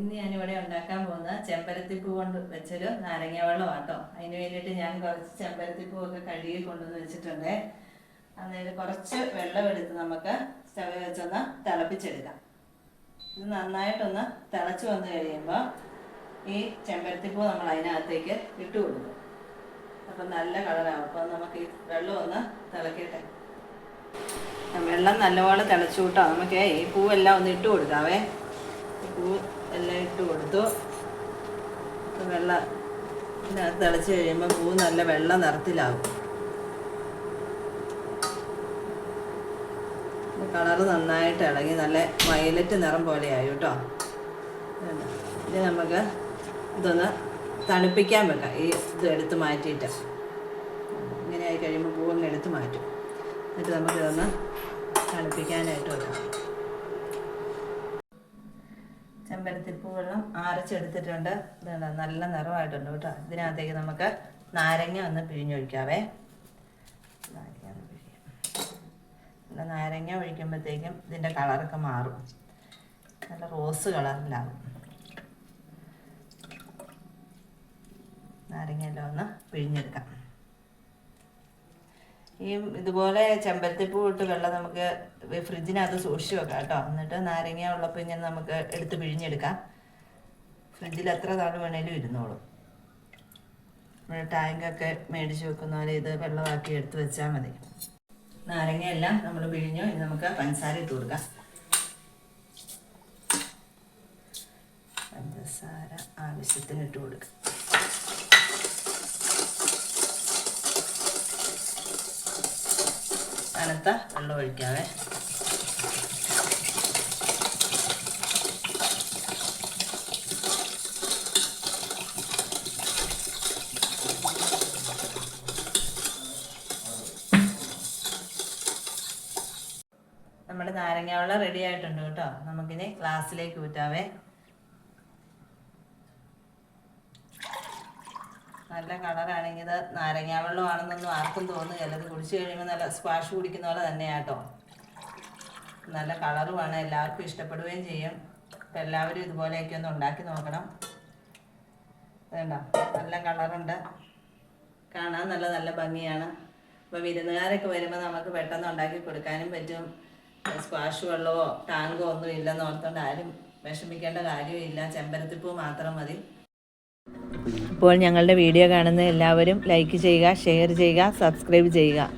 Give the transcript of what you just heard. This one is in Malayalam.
ഇന്ന് ഞാനിവിടെ ഉണ്ടാക്കാൻ പോകുന്നത് ചെമ്പരത്തിപ്പൂ കൊണ്ട് വെച്ചൊരു നാരങ്ങ വെള്ളമാട്ടോ അതിന് വേണ്ടിയിട്ട് ഞാൻ കുറച്ച് ചെമ്പരത്തിപ്പൂ ഒക്കെ കഴുകി കൊണ്ടുവന്ന് വെച്ചിട്ടുണ്ട്. അന്നേരം കുറച്ച് വെള്ളം എടുത്ത് നമുക്ക് സ്റ്റവ് വെച്ചൊന്ന് തിളപ്പിച്ചെടുക്കാം. ഇത് നന്നായിട്ടൊന്ന് തിളച്ച് വന്നു കഴിയുമ്പോൾ ഈ ചെമ്പരത്തിപ്പൂ നമ്മൾ അതിനകത്തേക്ക് ഇട്ട് കൊടുക്കും. അപ്പം നല്ല കളറാവും. അപ്പം നമുക്ക് ഈ വെള്ളം ഒന്ന് തിളക്കട്ടെ. വെള്ളം നല്ലപോലെ തിളച്ചു കൂട്ടോ. നമുക്ക് ഈ പൂവെല്ലാം ഒന്ന് ഇട്ട് കൊടുക്കാവേ. പൂ എല്ലാം ഇട്ട് കൊടുത്തു. വെള്ളം തിളച്ച് കഴിയുമ്പോൾ പൂ നല്ല വെള്ള നിറത്തിലാകും. കളറ് നന്നായിട്ട് ഇളകി നല്ല വയലറ്റ് നിറം പോലെയായി കേട്ടോ. ഇത് നമുക്ക് ഇതൊന്ന് തണുപ്പിക്കാൻ വെക്കാം. ഈ ഇത് എടുത്ത് മാറ്റിയിട്ട്. ഇങ്ങനെ ആയി കഴിയുമ്പോൾ പൂവങ്ങ് എടുത്ത് മാറ്റും. എന്നിട്ട് നമുക്കിതൊന്ന് തണുപ്പിക്കാനായിട്ട് വെക്കാം. ചെമ്പരത്തിപ്പൂ വെള്ളം അരച്ചെടുത്തിട്ടുണ്ട് ഇതുണ്ട് നല്ല നിറമായിട്ടുണ്ട് കേട്ടോ. ഇതിനകത്തേക്ക് നമുക്ക് നാരങ്ങ ഒന്ന് പിഴിഞ്ഞൊഴിക്കാവേ. നാരങ്ങ നാരങ്ങ ഒഴിക്കുമ്പോഴത്തേക്കും ഇതിന്റെ കളറൊക്കെ മാറും. നല്ല റോസ് കളറിലാകും നാരങ്ങയെല്ലാം ഒന്ന് പിഴിഞ്ഞെടുക്കാം. ഈ ഇതുപോലെ ചെമ്പരത്തിപ്പൂ ഇട്ട് വെള്ളം നമുക്ക് ഫ്രിഡ്ജിനകത്ത് സൂക്ഷിച്ച് വെക്കാം കേട്ടോ. എന്നിട്ട് നാരങ്ങ ഉള്ളപ്പോൾ ഇങ്ങനെ നമുക്ക് എടുത്ത് പിഴിഞ്ഞെടുക്കാം. ഫ്രിഡ്ജിൽ എത്ര നാൾ വേണേലും ഇരുന്നോളും. നമ്മുടെ ടാങ്കൊക്കെ മേടിച്ച് വെക്കുന്ന പോലെ ഇത് വെള്ളമാക്കി എടുത്ത് വെച്ചാൽ മതി. നാരങ്ങയെല്ലാം നമ്മൾ പിഴിഞ്ഞു. ഇനി നമുക്ക് പഞ്ചസാര ഇട്ട് കൊടുക്കാം. പഞ്ചസാര ആവശ്യത്തിന് ഇട്ട് കൊടുക്കാം. തണുത്ത വെള്ളം ഒഴിക്കാവേ. നമ്മുടെ നാരങ്ങ വെള്ളം റെഡി ആയിട്ടുണ്ട് കേട്ടോ. നമുക്കിനി ഗ്ലാസ്സിലേക്ക് ഊറ്റാവേ. നല്ല കളറാണെങ്കിൽ ഇത് നാരങ്ങ വെള്ളമാണെന്നൊന്നും ആർക്കും തോന്നുകയില്ല. ഇത് കുടിച്ചു കഴിയുമ്പോൾ നല്ല സ്ക്വാഷ് കുടിക്കുന്ന പോലെ തന്നെയാട്ടോ നല്ല കളറുമാണ്. എല്ലാവർക്കും ഇഷ്ടപ്പെടുകയും ചെയ്യും. അപ്പം എല്ലാവരും ഇതുപോലെയൊക്കെ ഒന്ന് ഉണ്ടാക്കി നോക്കണം. വേണ്ട നല്ല കളറുണ്ട്. കാണാൻ നല്ല നല്ല ഭംഗിയാണ്. അപ്പോൾ വിരുന്നുകാരൊക്കെ വരുമ്പോൾ നമുക്ക് പെട്ടെന്ന് ഉണ്ടാക്കി കൊടുക്കാനും പറ്റും. സ്ക്വാഷ് വെള്ളമോ ടാങ്കോ ഒന്നും ഇല്ലെന്ന് ഓർത്തുകൊണ്ട് ആരും വിഷമിക്കേണ്ട കാര്യമില്ല. ചെമ്പരത്തിപ്പൂ മാത്രം മതി. ഇപ്പോൾ ഞങ്ങളുടെ വീഡിയോ കാണുന്ന എല്ലാവരും ലൈക്ക് ചെയ്യുക ഷെയർ ചെയ്യുക സബ്സ്ക്രൈബ് ചെയ്യുക.